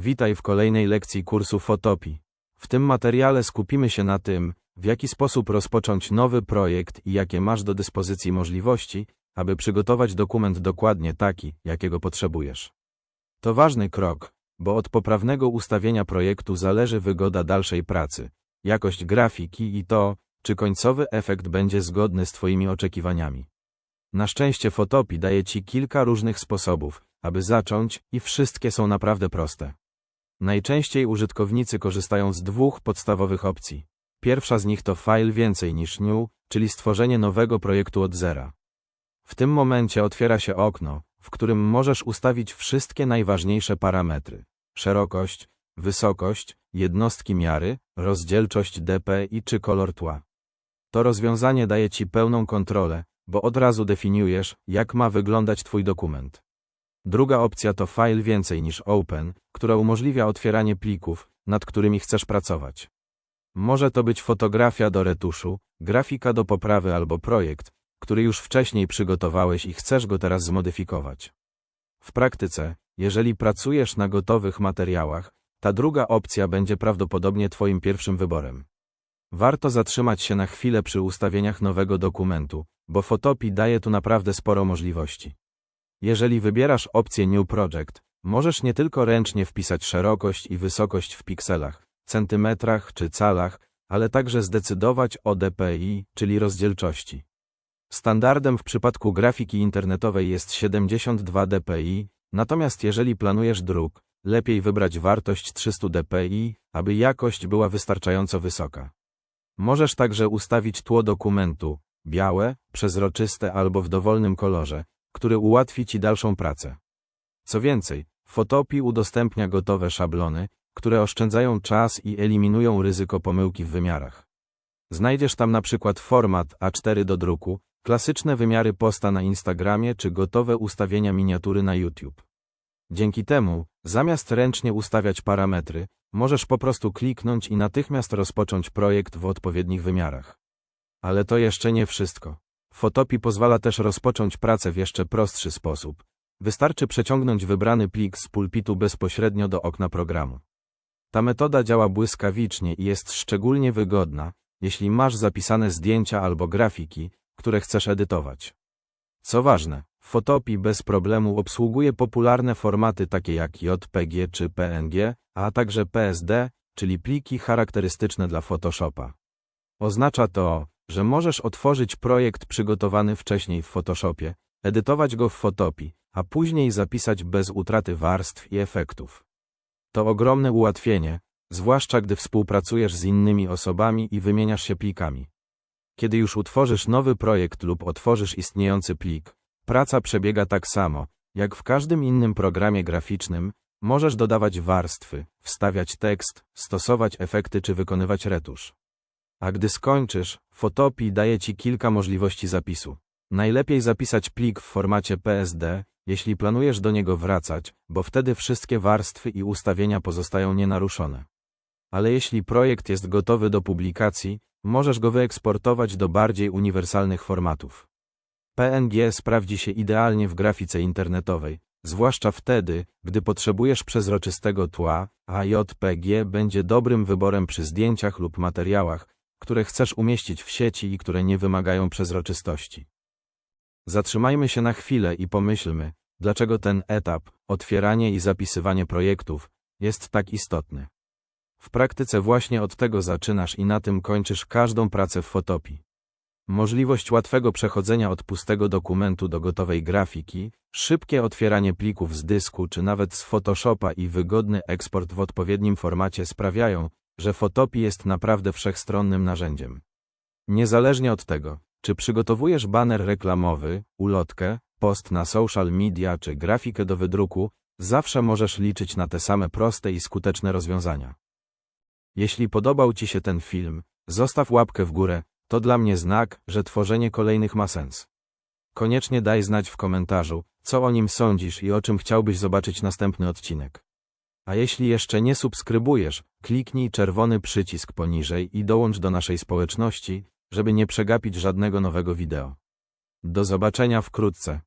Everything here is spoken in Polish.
Witaj w kolejnej lekcji kursu Fotopii. W tym materiale skupimy się na tym, w jaki sposób rozpocząć nowy projekt i jakie masz do dyspozycji możliwości, aby przygotować dokument dokładnie taki, jakiego potrzebujesz. To ważny krok, bo od poprawnego ustawienia projektu zależy wygoda dalszej pracy, jakość grafiki i to, czy końcowy efekt będzie zgodny z Twoimi oczekiwaniami. Na szczęście Fotopii daje Ci kilka różnych sposobów, aby zacząć i wszystkie są naprawdę proste. Najczęściej użytkownicy korzystają z dwóch podstawowych opcji. Pierwsza z nich to file więcej niż new, czyli stworzenie nowego projektu od zera. W tym momencie otwiera się okno, w którym możesz ustawić wszystkie najważniejsze parametry. Szerokość, wysokość, jednostki miary, rozdzielczość dpi czy kolor tła. To rozwiązanie daje Ci pełną kontrolę, bo od razu definiujesz, jak ma wyglądać Twój dokument. Druga opcja to file więcej niż open, która umożliwia otwieranie plików, nad którymi chcesz pracować. Może to być fotografia do retuszu, grafika do poprawy albo projekt, który już wcześniej przygotowałeś i chcesz go teraz zmodyfikować. W praktyce, jeżeli pracujesz na gotowych materiałach, ta druga opcja będzie prawdopodobnie Twoim pierwszym wyborem. Warto zatrzymać się na chwilę przy ustawieniach nowego dokumentu, bo Photopea daje tu naprawdę sporo możliwości. Jeżeli wybierasz opcję New Project, możesz nie tylko ręcznie wpisać szerokość i wysokość w pikselach, centymetrach czy calach, ale także zdecydować o DPI, czyli rozdzielczości. Standardem w przypadku grafiki internetowej jest 72 dpi, natomiast jeżeli planujesz druk, lepiej wybrać wartość 300 dpi, aby jakość była wystarczająco wysoka. Możesz także ustawić tło dokumentu, białe, przezroczyste albo w dowolnym kolorze, który ułatwi Ci dalszą pracę. Co więcej, Photopea udostępnia gotowe szablony, które oszczędzają czas i eliminują ryzyko pomyłki w wymiarach. Znajdziesz tam na przykład format A4 do druku, klasyczne wymiary posta na Instagramie czy gotowe ustawienia miniatury na YouTube. Dzięki temu, zamiast ręcznie ustawiać parametry, możesz po prostu kliknąć i natychmiast rozpocząć projekt w odpowiednich wymiarach. Ale to jeszcze nie wszystko. Photopea pozwala też rozpocząć pracę w jeszcze prostszy sposób. Wystarczy przeciągnąć wybrany plik z pulpitu bezpośrednio do okna programu. Ta metoda działa błyskawicznie i jest szczególnie wygodna, jeśli masz zapisane zdjęcia albo grafiki, które chcesz edytować. Co ważne, Photopea bez problemu obsługuje popularne formaty takie jak JPG czy PNG, a także PSD, czyli pliki charakterystyczne dla Photoshopa. Oznacza to, że możesz otworzyć projekt przygotowany wcześniej w Photoshopie, edytować go w Photopii, a później zapisać bez utraty warstw i efektów. To ogromne ułatwienie, zwłaszcza gdy współpracujesz z innymi osobami i wymieniasz się plikami. Kiedy już utworzysz nowy projekt lub otworzysz istniejący plik, praca przebiega tak samo, jak w każdym innym programie graficznym, możesz dodawać warstwy, wstawiać tekst, stosować efekty czy wykonywać retusz. A gdy skończysz, Photopea daje Ci kilka możliwości zapisu. Najlepiej zapisać plik w formacie PSD, jeśli planujesz do niego wracać, bo wtedy wszystkie warstwy i ustawienia pozostają nienaruszone. Ale jeśli projekt jest gotowy do publikacji, możesz go wyeksportować do bardziej uniwersalnych formatów. PNG sprawdzi się idealnie w grafice internetowej, zwłaszcza wtedy, gdy potrzebujesz przezroczystego tła, a JPG będzie dobrym wyborem przy zdjęciach lub materiałach, które chcesz umieścić w sieci i które nie wymagają przezroczystości. Zatrzymajmy się na chwilę i pomyślmy, dlaczego ten etap, otwieranie i zapisywanie projektów, jest tak istotny. W praktyce właśnie od tego zaczynasz i na tym kończysz każdą pracę w Fotopii. Możliwość łatwego przechodzenia od pustego dokumentu do gotowej grafiki, szybkie otwieranie plików z dysku czy nawet z Photoshopa i wygodny eksport w odpowiednim formacie sprawiają, że Photopea jest naprawdę wszechstronnym narzędziem. Niezależnie od tego, czy przygotowujesz baner reklamowy, ulotkę, post na social media czy grafikę do wydruku, zawsze możesz liczyć na te same proste i skuteczne rozwiązania. Jeśli podobał Ci się ten film, zostaw łapkę w górę, to dla mnie znak, że tworzenie kolejnych ma sens. Koniecznie daj znać w komentarzu, co o nim sądzisz i o czym chciałbyś zobaczyć następny odcinek. A jeśli jeszcze nie subskrybujesz, kliknij czerwony przycisk poniżej i dołącz do naszej społeczności, żeby nie przegapić żadnego nowego wideo. Do zobaczenia wkrótce.